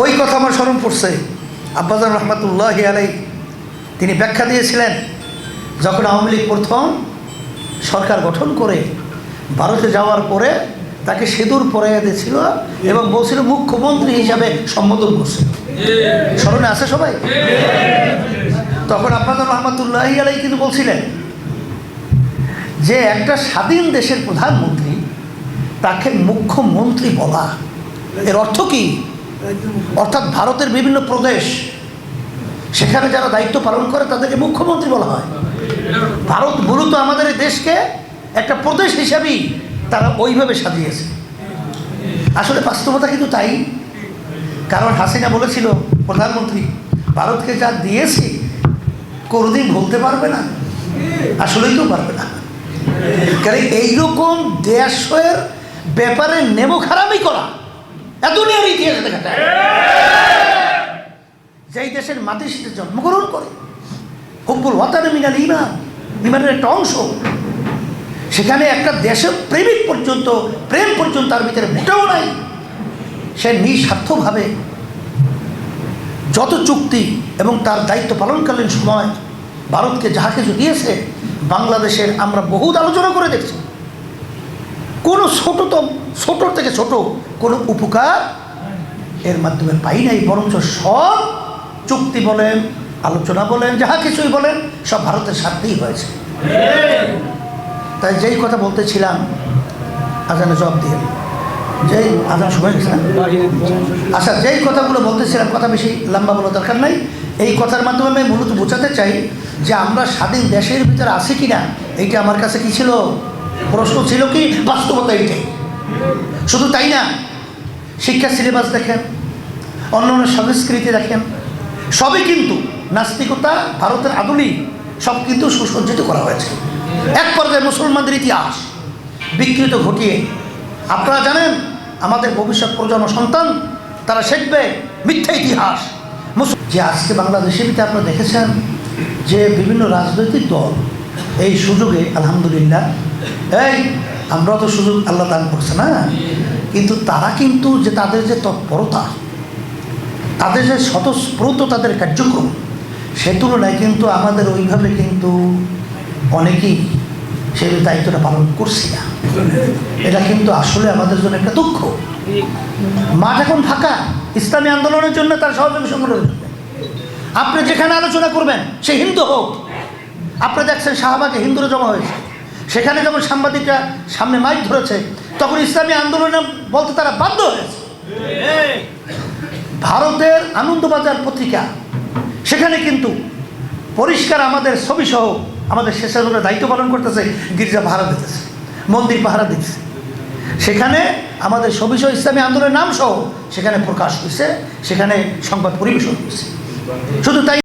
ওই কথা আমার স্মরণ পড়ছে। আব্বাজান রহমতুল্লাহ আলাই তিনি ব্যাখ্যা দিয়েছিলেন, যখন আওয়ামী লীগ প্রথম সরকার গঠন করে ভারতে যাওয়ার পরে তাকে সিঁদুর পরাইয়া দিয়েছিল এবং বলছিল মুখ্যমন্ত্রী হিসাবে সম্বোধন করছিল স্মরণে আছে সবাই? তখন আব্বাজান রহমতুল্লাহ আলাই কিন্তু বলছিলেন যে একটা স্বাধীন দেশের প্রধানমন্ত্রী তাকে মুখ্যমন্ত্রী বলা। এর অর্থ কি? অর্থাৎ ভারতের বিভিন্ন প্রদেশ, সেখানে যারা দায়িত্ব পালন করে তাদেরকে মুখ্যমন্ত্রী বলা হয়। ভারত মূলত আমাদের এই দেশকে একটা প্রদেশ হিসাবেই তারা ওইভাবে সাজিয়েছে। আসলে বাস্তবতা কিন্তু তাই। কারণ হাসিনা বলেছিল, প্রধানমন্ত্রী, ভারতকে যা দিয়েছি, কোনোদিন ভুলতে পারবে না, আসলেই তো পারবে না। কারণ এইরকম দেশের ব্যাপারে নেমো খারাপই করা দুনিয়ার ইতিহাসে দেখা দেশের মাটির জন্মগ্রহণ করে হুব্বুল ওয়াতানে মিনাল ইমান ইমানের একটা অংশ, সেখানে একটা দেশের প্রেমিক পর্যন্ত, প্রেম পর্যন্ত তার ভিতরে মোটেও নাই। সে নিঃস্বার্থভাবে যত চুক্তি এবং তার দায়িত্ব পালনকালীন সময় ভারতকে যাহা কিছু দিয়েছে, বাংলাদেশের আমরা বহুত আলোচনা করে দেখছি। কোনো ছোটতম ছোটোর থেকে ছোট কোনো উপকার এর মাধ্যমে পাই নাই, বরঞ্চ সব চুক্তি বলেন, আলোচনা বলেন, যাহা কিছুই বলেন, সব ভারতের স্বার্থেই হয়েছে। তাই যেই কথা বলতেছিলাম, আজানে জবাব দিয়ে যেই, আজান সময় গেছে না? আচ্ছা যেই কথাগুলো বলতেছিলাম, কথা বেশি লম্বা বলা দরকার নাই। এই কথার মাধ্যমে আমি মূলত বোঝাতে চাই যে আমরা স্বাধীন দেশের ভিতরে আছি কি না এইটা আমার কাছে কি ছিল? প্রশ্ন ছিল কি? বাস্তবতা এইটাই। শুধু তাই না শিক্ষা সিলেবাস দেখেন অন্য অন্য সংস্কৃতি দেখেন, সবই কিন্তু নাস্তিকতা ভারতের আধুনিক, সব কিন্তু সুসজ্জিত করা হয়েছে। এক পর্যায়ে মুসলমানদের ইতিহাস বিকৃত ঘটিয়ে, আপনারা জানেন, আমাদের ভবিষ্যৎ প্রজন্ম সন্তান, তারা শিখবে মিথ্যা ইতিহাস। যে আজকে বাংলাদেশের আপনারা দেখেছেন যে বিভিন্ন রাজনৈতিক দল এই সুযোগে, আলহামদুলিল্লাহ এই, আমরা তো সুযোগ আল্লাহ দান করছে না। কিন্তু তারা কিন্তু যে তাদের যে তৎপরতা, তাদের যে স্বতঃস্ফূর্ত তাদের কার্যক্রম, সে তুলনায় কিন্তু আমাদের ওইভাবে কিন্তু অনেকেই সেই দায়িত্বটা পালন করছি না। এটা কিন্তু আসলে আমাদের জন্য একটা দুঃখ। মাঠ এখন ফাঁকা, ইসলামী আন্দোলনের জন্য তার সহযোগী জন্য আপনি যেখানে আলোচনা করবেন, সে হিন্দু হোক। আপনি দেখছেন শাহবাগে হিন্দুরা জমা হয়েছে। সেখানে যখন সাংবাদিকরা সামনে মাইক ধরেছে, তখন ইসলামী আন্দোলনে বলতে তারা বাধ্য হয়েছে। ভারতের আনন্দবাজার পত্রিকা, সেখানে কিন্তু পরিষ্কার আমাদের ছবি সহ আমাদের স্বেচ্ছাসেবকরা দায়িত্ব পালন করতেছে গির্জা ভাড়া দিতেছে, মন্দির পাহারা দিতেছে। সেখানে আমাদের ছবি সহ ইসলামী আন্দোলনের নাম সহ সেখানে প্রকাশ হয়েছে, সেখানে সংবাদ পরিবেশন হয়েছে। শুধু তাই